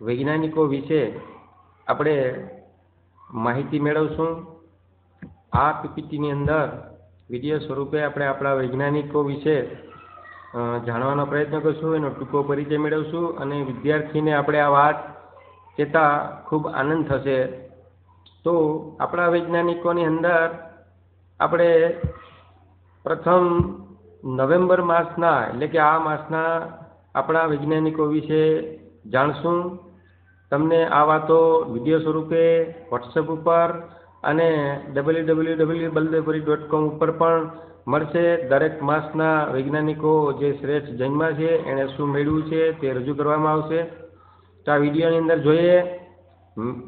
વૈજ્ઞાનિકો વિશે આપણે માહિતી મેળવશું. આ પીપીટીની અંદર વીડિયો સ્વરૂપે આપણે આપણા વૈજ્ઞાનિકો વિશે જાણવાનો પ્રયત્ન કરશું, એનો ટૂંકો પરિચય મેળવશું અને વિદ્યાર્થીને આપણે આ વાત કહેતા ખૂબ આનંદ થશે. તો આપણા વૈજ્ઞાનિકોની અંદર આપણે પ્રથમ નવેમ્બર માસના, એટલે કે આ માસના આપણા વૈજ્ઞાનિકો વિશે જાણશું. તમને આ વાતો વીડિયો સ્વરૂપે વોટ્સએપ ઉપર અને W W W Baldevpuri dot com ઉપર પણ મળશે. દરેક માસના વૈજ્ઞાનિકો જે શ્રેષ્ઠ જન્મા છે એણે શું મેળવ્યું છે તે રજૂ કરવામાં આવશે. તો આ વિડીયોની અંદર જોઈએ.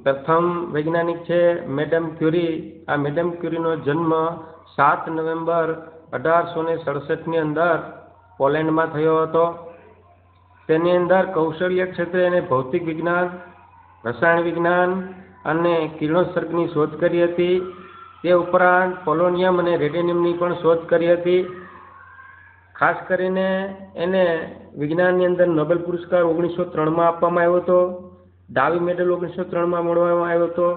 પ્રથમ વૈજ્ઞાનિક છે મેડમ ક્યુરી. આ મેડમ ક્યુરીનો જન્મ સાત નવેમ્બર અઢારસો ને સડસઠની અંદર પોલેન્ડમાં થયો હતો. તેની અંદર કૌશલ્ય ક્ષેત્રે એને ભૌતિક વિજ્ઞાન, રસાયણ વિજ્ઞાન અને કિરણોત્સર્ગની શોધ કરી હતી. તે ઉપરાંત પોલોનિયમ અને રેડિનિયમની પણ શોધ કરી હતી. ખાસ કરીને એને વિજ્ઞાનની અંદર નોબેલ પુરસ્કાર ઓગણીસો ત્રણમાં આપવામાં આવ્યો હતો. ડાવી મેડલ ઓગણીસો ત્રણમાં મળવામાં આવ્યો હતો.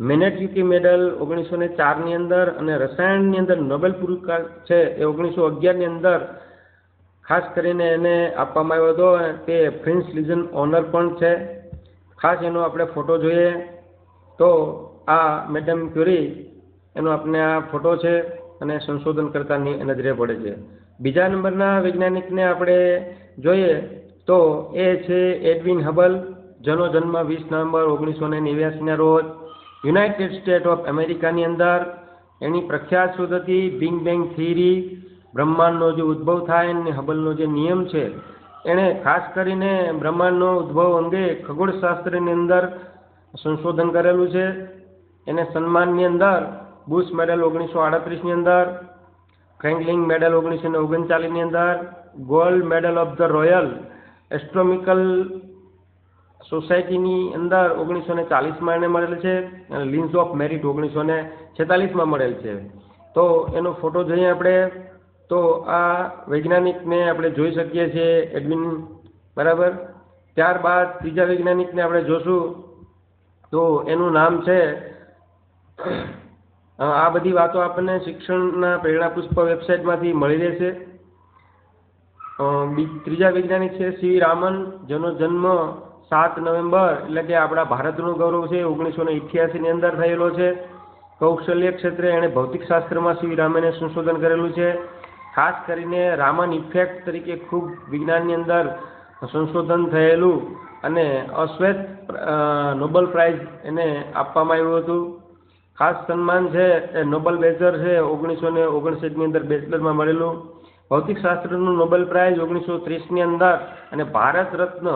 મેનેટ્યુકી મેડલ ઓગણીસો ને ચારની અંદર અને રસાયણની અંદર નોબેલ પુરસ્કાર છે એ ઓગણીસો અગિયારની અંદર ખાસ કરીને એને આપવામાં આવ્યો હતો તે ફ્રિન્સ લીઝન ઓનર પણ છે. ખાસ એનો આપણે ફોટો જોઈએ તો આ મેડમ ક્યુરી એનો આપણે આ ફોટો છે અને સંશોધન કરતાની નજરે પડે છે. બીજા નંબરના વૈજ્ઞાનિકને આપણે જોઈએ તો એ છે એડવિન હબલ જેનો જન્મ વીસ નવેમ્બર ઓગણીસો ને નેવ્યાસીના રોજ યુનાઇટેડ સ્ટેટ ઓફ અમેરિકાની અંદર. એની પ્રખ્યાત શોધ હતી બિંગ બેંગ થિયરી બ્રહ્માંડનો જે ઉદ્ભવ થાય અને હબલનો જે નિયમ છે, એણે ખાસ કરીને બ્રહ્માંડનો ઉદ્ભવ અંગે ખગોળશાસ્ત્રની અંદર સંશોધન કરેલું છે. એને સન્માનની અંદર બુશ મેડલ ઓગણીસો આડત્રીસની અંદર, ફ્રેન્કલિંગ મેડલ ઓગણીસો ને ઓગણચાલીસની અંદર, gold medal of the royal astronomical સોસાયટીની અંદર ઓગણીસો ને ચાલીસમાં એને મળેલ છે લિન્સ ઓફ મેરિટ ઓગણીસો ને છેતાલીસમાં મળેલ છે. તો એનો ફોટો જોઈએ આપણે. તો આ વૈજ્ઞાનિકને આપણે જોઈ શકીએ છીએ, એડમિન, બરાબર? ત્યારબાદ ત્રીજા વૈજ્ઞાનિકને આપણે જોશું, તો એનું નામ છે આ બધી વાતો આપણને શિક્ષણના પ્રેરણા પુષ્પ વેબસાઇટમાંથી મળી રહેશે. ત્રીજા વૈજ્ઞાનિક છે સી રામન, જેનો જન્મ સાત નવેમ્બર, એટલે કે આપણા ભારતનું ગૌરવ છે ઓગણીસો ને ઇઠ્યાસીની અંદર થયેલો છે. કૌશલ્ય ક્ષેત્રે એણે ભૌતિકશાસ્ત્રમાં સી રામને સંશોધન કરેલું છે. ખાસ કરીને રામન ઇફેક્ટ તરીકે ખૂબ વિજ્ઞાનની અંદર સંશોધન થયેલું અને અશ્વેત નોબલ પ્રાઇઝ એને આપવામાં આવ્યું હતું. ખાસ સન્માન છે એ નોબલ બેચર છે ઓગણીસો ને ઓગણસાઠની અંદર બેચલરમાં મળેલું. ભૌતિકશાસ્ત્રનું નોબેલ પ્રાઇઝ ઓગણીસો ત્રીસની અંદર અને ભારત રત્ન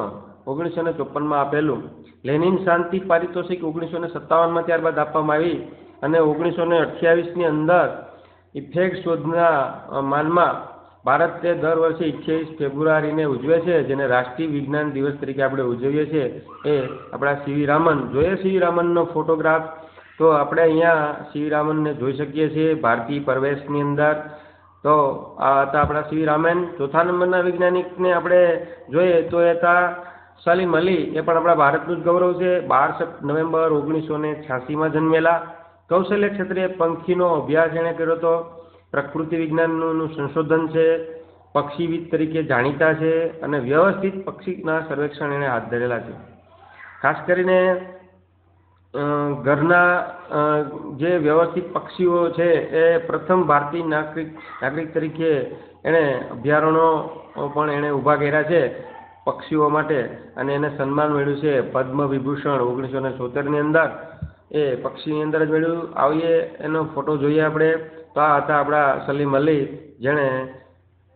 ઓગણીસો ને ચોપનમાં આપેલું. લેનિન શાંતિ પારિતોષિક ઓગણીસો ને સત્તાવનમાં ત્યારબાદ આપવામાં આવી અને ઓગણીસો ને અઠ્યાવીસની અંદર ઇફેક્ટ શોધના માનમાં ભારત તે દર વર્ષે અઠ્યાવીસ ફેબ્રુઆરીને ઉજવે છે, જેને રાષ્ટ્રીય વિજ્ઞાન દિવસ તરીકે આપણે ઉજવીએ છીએ. એ આપણા સીવી રામન. જોઈએ સીવી રામનનો ફોટોગ્રાફ? તો આપણે અહીંયા સીવી રામનને જોઈ શકીએ છીએ, ભારતીય પ્રવેશની અંદર. તો આ હતા આપણા સીવી રામન ચોથા નંબરના વૈજ્ઞાનિકને આપણે જોઈએ, તો એ હતા સલીમ અલી. એ પણ આપણા ભારતનું જ ગૌરવ છે. બાર નવેમ્બર ઓગણીસો ને છ્યાસીમાં જન્મેલા. કૌશલ્ય ક્ષેત્રે પંખીનો અભ્યાસ એણે કર્યો હતો પ્રકૃતિ વિજ્ઞાનનું સંશોધન છે પક્ષીવિદ તરીકે જાણીતા છે અને વ્યવસ્થિત પક્ષીના સર્વેક્ષણ એણે હાથ ધરેલા છે. ખાસ કરીને ઘરના જે વ્યવસ્થિત પક્ષીઓ છે એ પ્રથમ ભારતીય નાગરિક નાગરિક તરીકે એણે અભયારણ્યો પણ એણે ઊભા કર્યા છે પક્ષીઓ માટે અને એને સન્માન મળ્યું છે. પદ્મ વિભૂષણ ઓગણીસો ને અંદર એ પક્ષીની અંદર જ મેળવ્યું આવીએ, એનો ફોટો જોઈએ આપણે. તો આ હતા આપણા સલીમ અલી, જેણે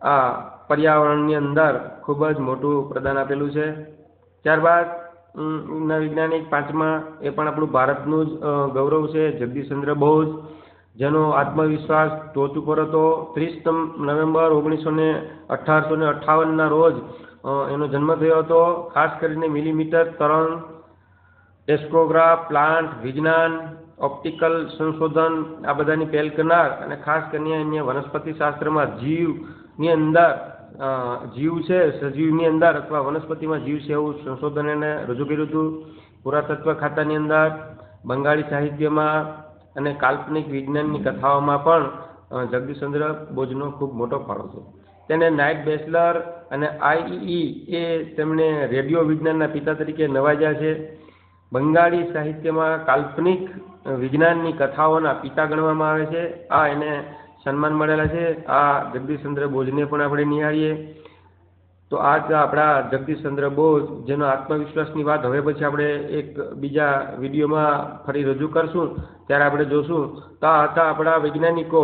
આ પર્યાવરણની અંદર ખૂબ જ મોટું પ્રદાન આપેલું છે. ત્યારબાદ વૈજ્ઞાનિક પાંચમા, એ પણ આપણું ભારતનું જ ગૌરવ છે, જગદીશચંદ્ર બોઝ, જેનો આત્મવિશ્વાસ ટોચ ઉપર હતો. ત્રીસ નવેમ્બર ઓગણીસો ને અઢારસો ને અઠ્ઠાવનના રોજ એનો જન્મ થયો હતો. ખાસ કરીને મિલીમીટર તરંગ એસ્ટ્રોગ્રાફ પ્લાન્ટ વિજ્ઞાન ઓપ્ટિકલ સંશોધન, આ બધાની પહેલ કરનાર અને ખાસ કરીને અન્ય વનસ્પતિ શાસ્ત્રમાં જીવની અંદર જીવ છે, સજીવની અંદર અથવા વનસ્પતિમાં જીવ છે એવું સંશોધન એને રજૂ કર્યું હતું. પુરાતત્વ ખાતાની અંદર, બંગાળી સાહિત્યમાં અને કાલ્પનિક વિજ્ઞાનની કથાઓમાં પણ જગદીશચંદ્ર બોઝનો ખૂબ મોટો ફાળો છે. તેને નાઇટ બેચલર અને આઈઈ એ તેમણે રેડિયો વિજ્ઞાનના પિતા તરીકે નવાજ્યા છે. બંગાળી સાહિત્યમાં કાલ્પનિક વિજ્ઞાનની કથાઓના પિતા ગણવામાં આવે છે. આ એને સન્માન મળેલા છે. આ જગદીશચંદ્ર બોઝને પણ આપણે નિહાળીએ. તો આ જ આપણા જગદીશચંદ્ર બોઝ, જેનો આત્મવિશ્વાસની વાત હવે પછી આપણે એક બીજા વિડીયોમાં ફરી રજૂ કરશું. ત્યારે આપણે જોશું. તો આ હતા આપણા વૈજ્ઞાનિકો